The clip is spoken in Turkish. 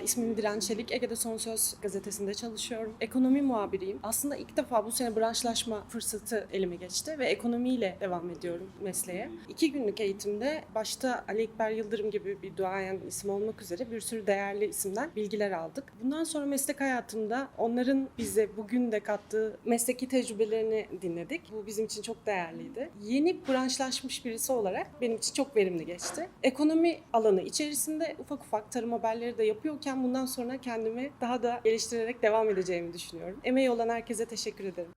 ismim Diren Çelik. Ege'de Son Söz gazetesinde çalışıyorum. Ekonomi muhabiriyim. Aslında ilk defa bu sene branşlaşma fırsatı elime geçti ve ekonomiyle devam ediyorum mesleğe. İki günlük eğitimde başta Ali Ekber Yıldırım gibi bir duayen isim olmak üzere bir sürü değerli isimden bilgiler aldık. Bundan sonra meslek hayatımda onların bize bugün de kattığı mesleki tecrübelerini dinledik. Bu bizim için çok değerliydi. Yeni branşlaşmış birisi olarak benim için çok verimli geçti. Ekonomi alanı içerisinde ufak ufak tarım haberleri de yapıyorken bundan sonra kendimi daha da geliştirerek devam edeceğimi düşünüyorum. Emeği olan herkese teşekkür ederim.